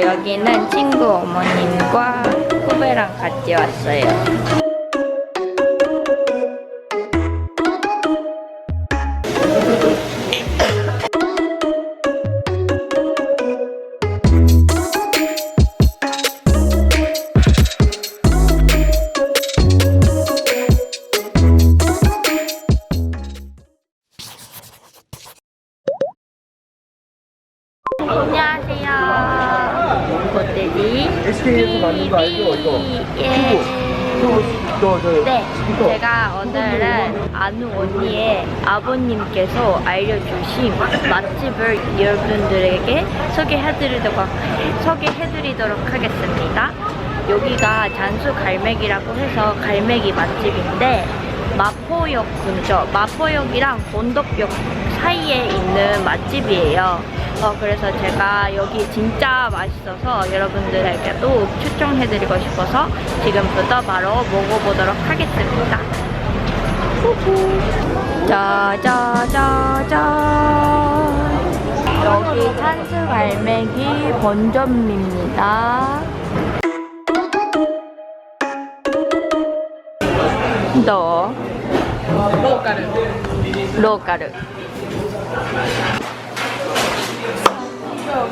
여기는 친구 어머님과 후배랑 같이 왔어요. 예. 네. 제가 오늘은 아는 언니의 아버님께서 알려주신 맛집을 여러분들에게 소개해드리도록, 소개해드리도록 하겠습니다. 여기가 잔수 갈매기라고 해서 갈매기 맛집인데 마포역 근처, 마포역이랑 본덕역 사이에 있는 맛집이에요. 어, 그래서 제가 여기 진짜 맛있어서 여러분들에게도 추천해드리고 싶어서 지금부터 바로 먹어보도록 하겠습니다. 짜자자자 여기 찬스갈매기 본점입니다. 너 로카르 로카르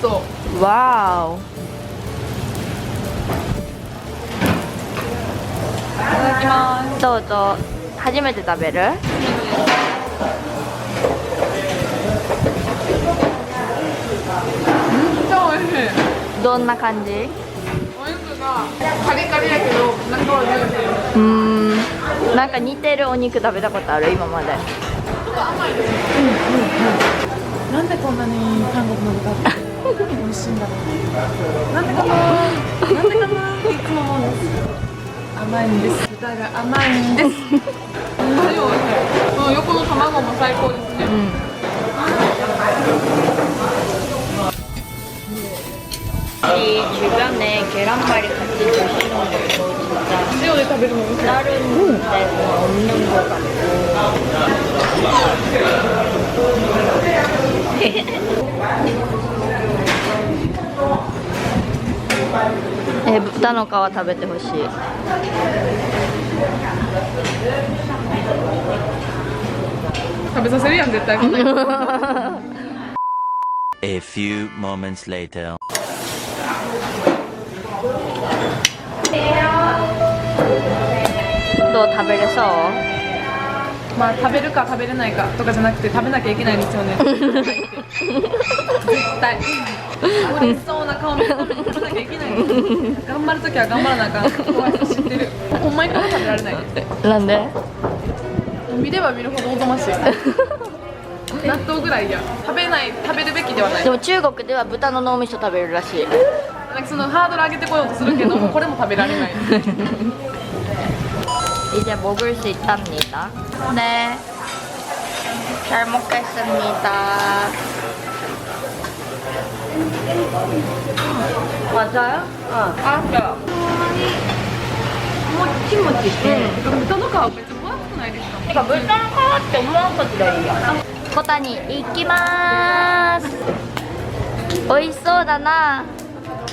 そう。와우いただきますどうぞ。初めて食べる？めっちゃ美味しい。どんな感じ？お肉がカリカリだけど中はジューシー。うーん。なんか似てるお肉食べたことある？今まで。なんでこんなに韓国の豚って美味しいんだろうなんでかななんでかなっていつも思うんです甘いんです豚が甘いんです本当に美味しいこの横の卵も最高ですね、 이 주변에 계란말이 같이 드시는 것도 진짜 塩で食べるの美味しい 다른 데는 없는 것 같고 에, 豚の皮食べてほしい。食べさせる A few moments later. どう食べれそう？まあ食べるか食べれないかとかじゃなくて食べなきゃいけないんで？すよね絶対美味しそうな顔見て食べなきゃいけない頑張るときは頑張らなあかん怖い知ってるほんまに食べられないなんで見れば見るほどおぞましい。納豆ぐらいや食べない食べるべきで？はないでも中国では豚の脳みそ食べるらしい。なんかそのハードル上げてこようとするけどこれも食べられない 이제 먹을 수 있답니다. 네. 잘 먹겠습니다. 맞아요? 어. 알았어요. 모치모치. 豚の皮別に分厚くないですか 그러니까 물가는 커って엄마가 들어요. 코타니 이키마스. 美味しそうだな.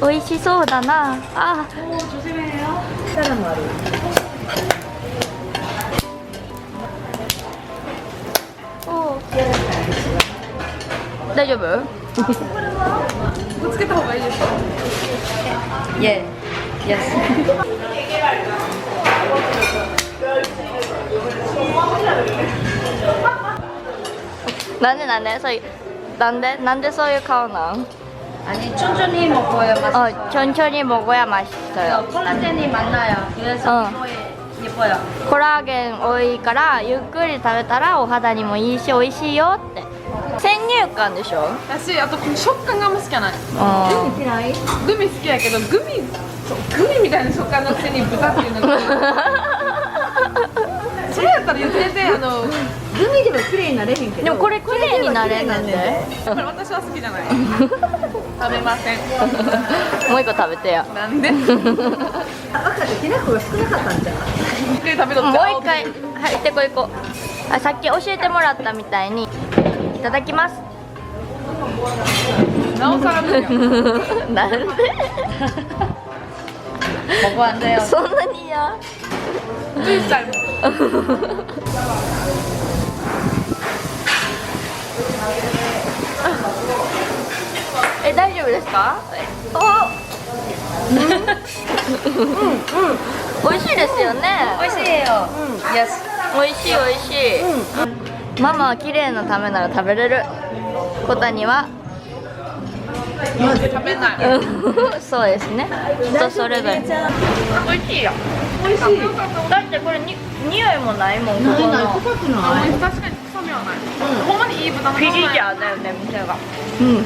美味しそうだな. 아. 조심해요 Дойдем. 어떻게 다 말렸어? 예. 예스. 나는 안 해서 난데 난데 소유 카우나. 아니 어, 천천히 먹어야 맛있어요. 어 천천히 먹어야 맛있어요. 콜라겐이 많나요? 그래서 어. コラーゲン多いからゆっくり食べたらお肌にもいいし美味しいよって。先入観でしょ？だしあとこの食感があんま好きじゃない。グミ嫌いグミ好きやけどグミグミみたいな食感のくせに豚っていうのが。それやったら言っててあのグミでも綺麗になれへんけど。でもこれ綺麗になれへんねんこれ私は好きじゃない。食べませんもう一個食べてよ。なんで？一回食べともうって一回、はい、行ってこいこう。あ、さっき教えてもらったみたいに。いただきます。なおさら無理やなんで？僕はねそんなに嫌？11歳もえ、大丈夫ですか？お。うん、うん、美味しいですよね。美味しいよ。うん、yes。美味しい美味しい。ママは綺麗のためなら食べれる。小谷は？食べないうんそうですね。人それぞれ。美味しいよ。美味しい。だってこれに匂いもないもん。ここの。確かに臭みはない、ほんまにいい豚のピリジゃだよね店が。うん。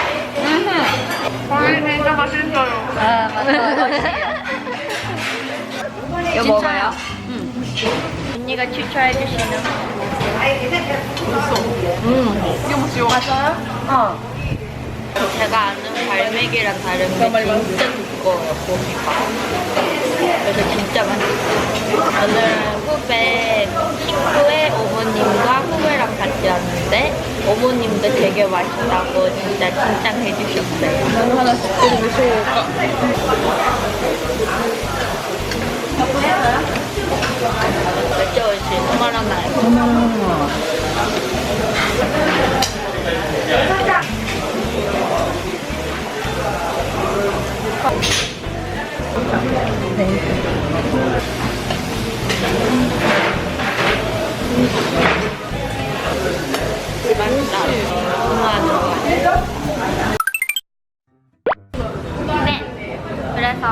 오이 진짜 맛있어요. 아, 맞아. 이거 먹어요. 응. 언니가 추천해 주시는. 음. 이게 뭐지? 맞아요? 어. 제가 아는 갈매기랑 다른 게 진짜 두꺼워요, 고기가. 그래서 진짜 맛있어요. 저는 후배 부모님도 되게 맛있다고 진짜 칭찬해 주셨어요. 나는 하나 씩 드셔볼까? 여쭤올 수 있는 거라면.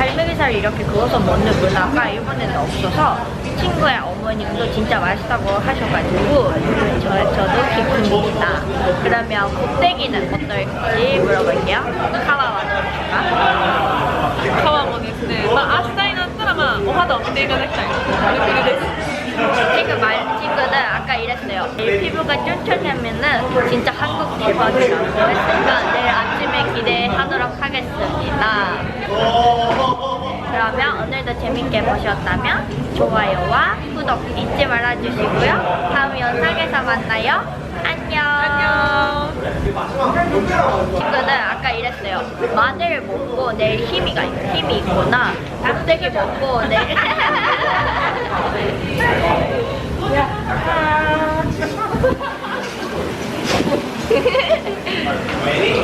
갈매기살 이렇게 구워서 먹는 문화가 일본에는 없어서 친구의 어머님도 진짜 맛있다고 하셔가지고 저, 저도 기쁩니다. 그러면 곱데기는 어떨지 물어볼게요. 카와와 어떨까? 皮もですね、まあ、明日になったら、まあ、お肌を見ていただきたいプルプルです 지금 말 친구는 아까 이랬어요. 내일 피부가 쫀쫀하면은 진짜 한국 대박이라고 했으니까 내일 아침 에 기대하도록 하겠습니다. 그러면 오늘도 재밌게 보셨다면 좋아요와 구독 잊지 말아주시고요. 다음 영상에서 만나요. 안녕. 안녕 친구는 아까 이랬어요. 마늘 먹고 내일 힘이 가 힘이 있구나. 닭대기 먹고 내일.